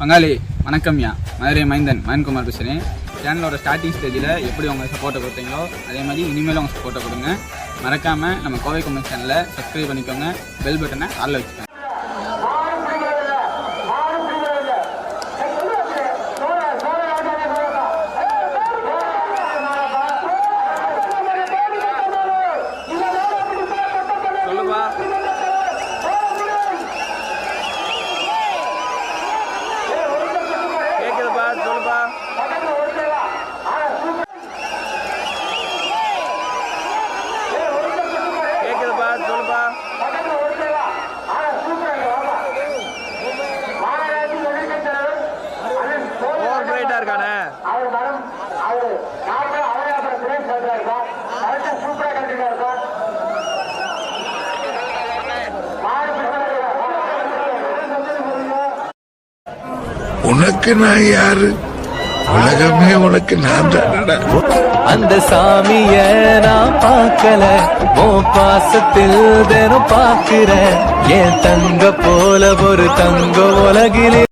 பங்காளி வணக்கம்யா மதுரை மைந்தன் மயன்குமார் பேசுகிறேன் சேனலோட ஸ்டார்டிங் ஸ்டேஜில் எப்படி உங்கள் சப்போர்ட்டை கொடுத்தீங்களோ அதே மாதிரி இனிமேலும் உங்கள் சப்போர்ட்டை கொடுங்க. மறக்காமல் நம்ம கோவை கும்பல் சேனலை சப்ஸ்கிரைப் பண்ணிக்கோங்க. பெல் பட்டனை ஆளில் வச்சுக்கோங்க. அவர் மனம் அவர் நாம அவரே அப்புறம் கரெக்டா சூப்பரா சார் மாடு உனக்கு நான் யாரு? உலகமே உனக்கு நான் தானடா. அந்த சாமிய நான் பார்க்கல. ஓ பாசத்தில் தினம் பார்க்கிறேன். என் தங்க போல ஒரு தங்க உலகிலே.